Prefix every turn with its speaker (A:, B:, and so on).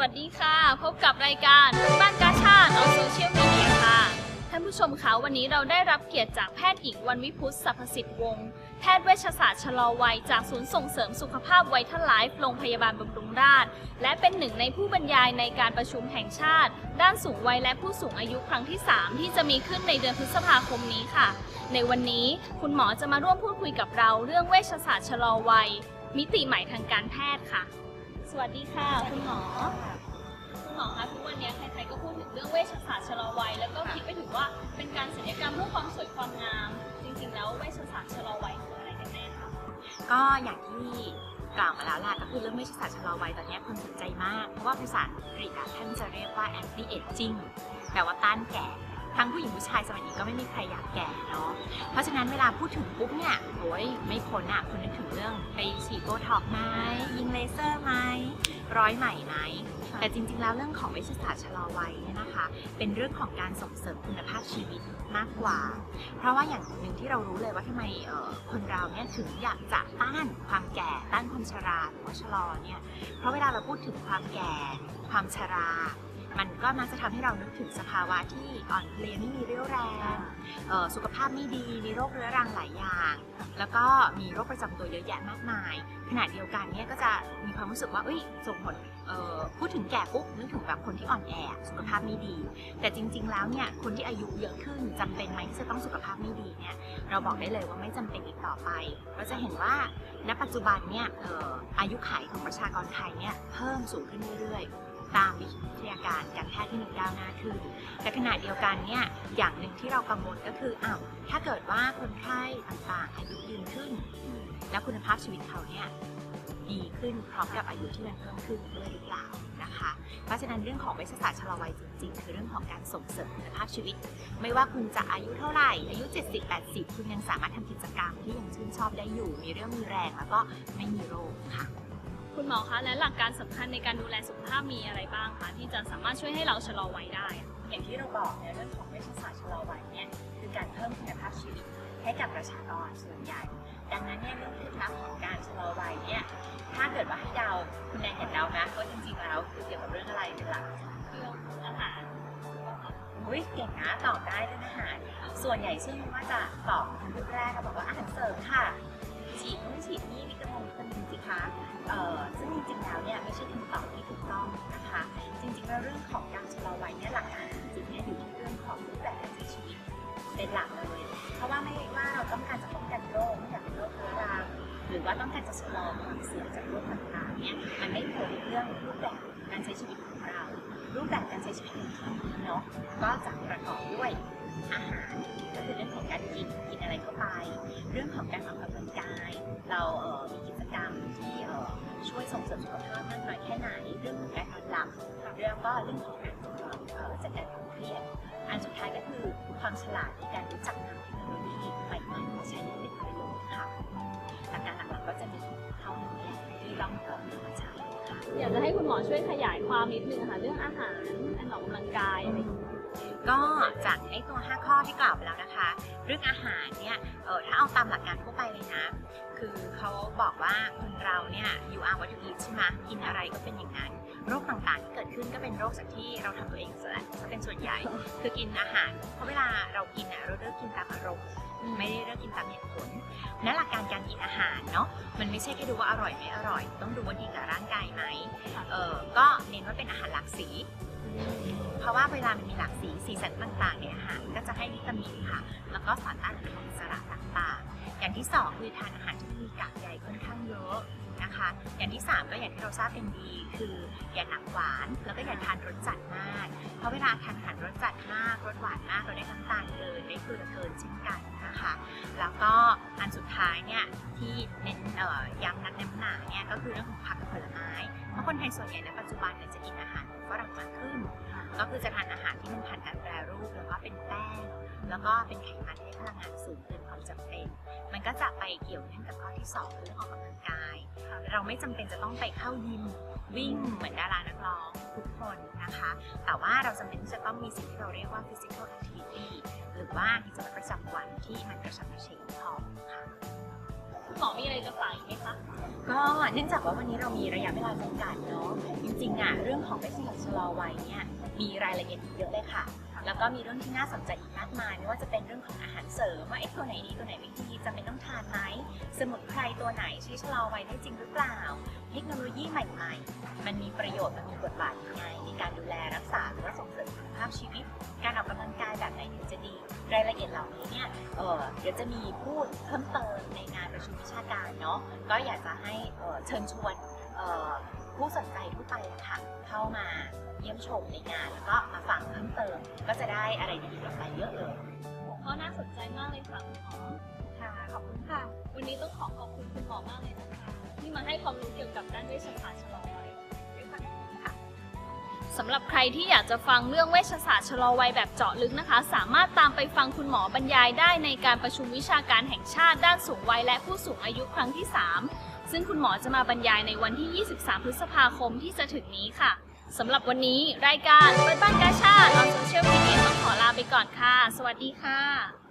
A: วัสดีค่ะ พบกับรายการบ้านกาชาติออนโซเชียลมีเดียค่ะ ท่านผู้ชมคะวันนี้เราได้รับเกียรติจากแพทย์หญิงวันวิพุธสรรพสิทธิ์วงศ์แพทย์เวชศาสตร์ชะลอวัย จากศูนย์ส่งเสริมสุขภาพไวท์ไลฟ์โรงพยาบาลบำรุงราษฎร์และเป็นหนึ่งในผู้บรรยายในการประชุมแห่งชาติ ด้านสูงวัยและผู้สูงอายุครั้งที่ 3 ที่จะมีขึ้นในเดือนพฤษภาคมนี้ค่ะ ในวันนี้คุณหมอจะมาร่วมพูดคุยกับเราเรื่องเวชศาสตร์ชะลอวัย มิติใหม่ทางการแพทย์ค่ะ สวัสดีค่ะ คุณหมอ คุณหมอคะทุกวันนี้ใครๆก็พูดถึงเรื่องเวชศาสตร์ชะลอวัย แล้วก็คิดไปถึงว่าเป็นการศัลยกรรมเพื่อความสวยความงาม จริงๆ แล้วเวชศาสตร์ชะลอวัยคืออะไรกันแน่คะ
B: ก็อย่างที่กล่าวมาแล้วล่ะก็คือเรื่องเวชศาสตร์ชะลอวัยตอนนี้คนสนใจมาก เพราะว่าภาษาอังกฤษอะท่านจะเรียกว่า anti aging แปลว่าต้านแก่ทั้งผู้หญิงผู้ชายสมัยนี้ก็ไม่มีใครอยากแก่เนาะ เพราะฉะนั้นเวลาพูดถึงปุ๊บเนี่ยโอ้ยไม่พ้นอะคนนึกถึงเรื่องไปฉีดโบท็อกไหมยิงเลเซอร์ไหม ร้อยไหมไหม แต่จริงๆ แล้วเรื่องของเวชศาสตร์ชะลอวัยเนี่ยนะคะ เป็นเรื่องของการส่งเสริมคุณภาพชีวิตมากกว่า เพราะว่าอย่างหนึ่งที่เรารู้เลยว่าทำไมเอ่อคนเราเนี่ยถึงอยากจะต้านความแก่ต้านความชราหรือว่าชะลอเนี่ย เพราะเวลาเราพูดถึงความแก่ ความชรา มันก็มักจะทำให้เรานึกถึงสภาวะที่อ่อนเพลียไม่มีเรี่ยวแรงสุขภาพไม่ดี มีโรคเรื้อรังหลายอย่าง แล้วก็มีโรคประจำตัวเยอะแยะมากมาย ขณะเดียวกันเนี่ยก็จะมีความรู้สึกว่าเอ้ยส่งผลพูดถึงแก่ปุ๊บนึกถึงแบบคนที่อ่อนแอสุขภาพไม่ดี แต่จริง ๆ แล้วเนี่ยคนที่อายุเยอะขึ้นจำเป็นไหมที่จะต้องสุขภาพไม่ดีเนี่ยเราบอกได้เลยว่าไม่จำเป็นอีกต่อไป เราจะเห็นว่าณปัจจุบันเนี่ยอออายุขัยของประชากรไทยเนี่ยเพิ่มสูงขึ้นเรื่อยๆ ตามวิทยาการการแพทย์ที่มันก้าวหน้าขึ้นแต่ขณะเดียวกันเนี่ยอย่างหนึ่งที่เรากังวลก็คืออ้าวถ้าเกิดว่าคนไข้ต่างๆอายุยืนขึ้น แล้วคุณภาพชีวิตเขาเนี่ยดีขึ้นพร้อมกับอายุที่มันเพิ่มขึ้นด้วยหรือเปล่านะคะ เพราะฉะนั้นเรื่องของเวชศาสตร์ชะลอวัยจริงๆ คือเรื่องของการส่งเสริมคุณภาพชีวิต ไม่ว่าคุณจะอายุเท่าไหร่ อายุ 70 80 คุณยังสามารถทำกิจกรรมที่ยังชื่นชอบได้อยู่ มีเรื่องมีแรงแล้วก็ไม่มีโรคค่ะ
A: คุณหมอคะและหลักการสำคัญในการดูแลสุขภาพมีอะไรบ้างคะที่จะสามารถช่วยให้เราชะลอวัยได้อะ
B: อย่างที่เราบอกในเรื่องของเวชศาสตร์ชะลอวัยเนี่ยคือการเพิ่มคุณภาพชีวิตให้กับประชากรส่วนใหญ่ ดังนั้นเนี่ยเรื่องเคล็ดลับของการชะลอวัยเนี่ยถ้าเกิดว่าให้เดาคุณแนนอยากเดานะว่าจริงๆแล้วคือเกี่ยวกับเรื่องอะไรเป็นหลัก
A: เรื่องอาหาร
B: อุ้ยเก่งนะตอบได้เรื่องอาหารส่วนใหญ่ซึ่งว่าจะตอบรูปแรกก็บอกว่าอาหารเสริมค่ะ ฉีดนู่นฉีดนี่วิตามินคนนึงสิคะเอ่อซึ่งจริงๆแล้วเนี่ยไม่ใช่คำตอบที่ถูกต้องนะคะ จริงๆแล้วเรื่องของการชะลอวัยเนี่ยหลักการจริงๆเนี่ยอยู่ที่เรื่องของรูปแบบการใช้ชีวิตเป็นหลักเลย เพราะว่าไม่ว่าเราต้องการจะป้องกันโรคไม่อยากเป็นโรคเรื้อรังหรือว่าต้องการจะชะลอความเสี่ยงจากโรคต่างๆเนี่ยมันไม่พ้นเรื่องรูปแบบการใช้ชีวิตของเรา รูปแบบการใช้ชีวิตของเราเนาะก็จะประกอบด้วยอาหารก็คือเรื่องของการกินกินอะไรเข้าไป เรื่องของการออกกำ เราเออมีกิจกรรมที่เออช่วยส่งเสริมสุขภาพมากน้อยแค่ไหนเรื่องของการนอนหลับเรื่องก็เรื่องของการเอ่อจัดการความเครียดอันสุดท้ายก็คือความฉลาดในการรู้จักนำเทคโนโลยีใหม่ๆมาใช้ให้เป็นประโยชน์ค่ะหลักการหลักๆก็จะมีเท่านี้แหละที่ต้องเอ่อนำมาใช้ค่ะ
A: อยากจะให้คุณหมอช่วยขยายความนิดนึงค่ะเรื่องอาหารการออกกำลังกายอะไรอย่างเงี้ย
B: ก็จากไอ้ตัว 5 ข้อที่กล่าวไปแล้วนะคะ เรื่องอาหารเนี่ยเออถ้าเอาตามหลักการทั่วไปเลยนะ คือเขาบอกว่าคนเราเนี่ยอยู่อาวัตถุดิใช่ไหมกินอะไรก็เป็นอย่างนั้น โรคต่างๆที่เกิดขึ้นก็เป็นโรคจากที่เราทำตัวเองซะซะเป็นส่วนใหญ่ คือกินอาหารเพราะเวลาเรากินอะเราเลือกกินตามอารมณ์ไม่ได้เลือกกินตามเหตุผลนั่นหลักการการกินอาหารเนาะมันไม่ใช่แค่ดูว่าอร่อยไม่อร่อย ต้องดูว่าดีกับร่างกายไหมเออก็เน้นว่าเป็นอาหารหลากสี เพราะว่าเวลามันมีหลากสีสีสันต่างๆในอาหารก็จะให้วิตามินค่ะ แล้วก็สารต้านอนุมูลอิสระต่างๆ อย่างที่สองคือทานอาหารที่มีกากใยค่อนข้างเยอะนะคะ อย่างที่สามก็อย่างที่เราทราบเป็นดี คืออย่าหนักหวานแล้วก็อย่าทานรสจัดมาก เพราะเวลาทานอาหารรสจัดมากรสหวานมากเราได้น้ำตาลเกินได้เกลือเกินเช่นกันนะคะ แล้วก็อันสุดท้ายเนี่ยที่เน้นย้ำนักน้ำหนาเนี่ยก็คือเรื่องของผักกับผลไม้เพราะคนไทยส่วนใหญ่ในปัจจุบันเนี่ยจะกินอาหาร ฝรั่งมากขึ้น ก็คือจะทานอาหารที่มันผ่านการแปรรูปแล้วก็เป็นแป้ง แล้วก็เป็นไขมันให้พลังงานสูงเกินความจำเป็น มันก็จะไปเกี่ยวเนื่องกับข้อที่สองคือเรื่องออกกำลังกาย เราไม่จำเป็นจะต้องไปเข้ายิมวิ่งเหมือนดารานักร้องทุกคนนะคะ แต่ว่าเราจำเป็นที่จะต้องมีสิ่งที่เราเรียกว่า physical activity หรือว่ากิจวัตรประจำวันที่มันกระฉับกระเฉงพอค่ะ
A: คุณหมอมีอะไรจะฝากอีกไหมคะ
B: ก็เนื่องจากว่าวันนี้เรามีระยะเวลาจำกัดเนาะจริงๆอะเรื่องของเวชศาสตร์ชะลอวัยเนี่ยมีรายละเอียดเยอะเลยค่ะ แล้วก็มีเรื่องที่น่าสนใจอีกมากมาย ไม่ว่าจะเป็นเรื่องของอาหารเสริมว่าไอ้ตัวไหนดีตัวไหนไม่ดีจำเป็นต้องทานไหมสมุนไพรตัวไหนใช้ชะลอวัยได้จริงหรือเปล่า เทคโนโลยีใหม่ ๆ มันมีประโยชน์มันมีบทบาทยังไงในการดูแลรักษาหรือว่าส่งเสริมสุขภาพชีวิต การออกกำลังกายแบบไหนถึงจะดี รายละเอียดเหล่านี้เนี่ยเเดี๋ยวจะมีพูดเพิ่มเติมในงานประชุมวิชาการเนาะก็อยากจะให้เชิญชวนผู้สนใจทั่วไปอะค่ะเข้ามาเยี่ยมชมในงานแล้วก็มาฟังเพิ่มเติม ก็จะได้อะไรดีๆกลับไปเยอะเลย
A: หัวข้อน่าสนใจมากเลยค่ะคุณหมอ
B: ค่ะขอบคุณค่ะ
A: วันนี้ต้องขอขอบคุณคุณหมอมากเลยนะคะที่มาให้ความรู้เกี่ยวกับด้านเวชศาสตร์ชะลอวัย สำหรับใครที่อยากจะฟังเรื่องเวชศาสตร์ชะลอวัยแบบเจาะลึกนะคะ สามารถตามไปฟังคุณหมอบรรยายได้ในการประชุมวิชาการแห่งชาติด้านสูงวัยและผู้สูงอายุครั้งที่ 3 ซึ่งคุณหมอจะมาบรรยายในวันที่ 23 พฤษภาคมที่จะถึงนี้ค่ะสำหรับวันนี้รายการเปิดบ้านกาชาดออนโซเชียลมีเดียต้องขอลาไปก่อนค่ะ สวัสดีค่ะ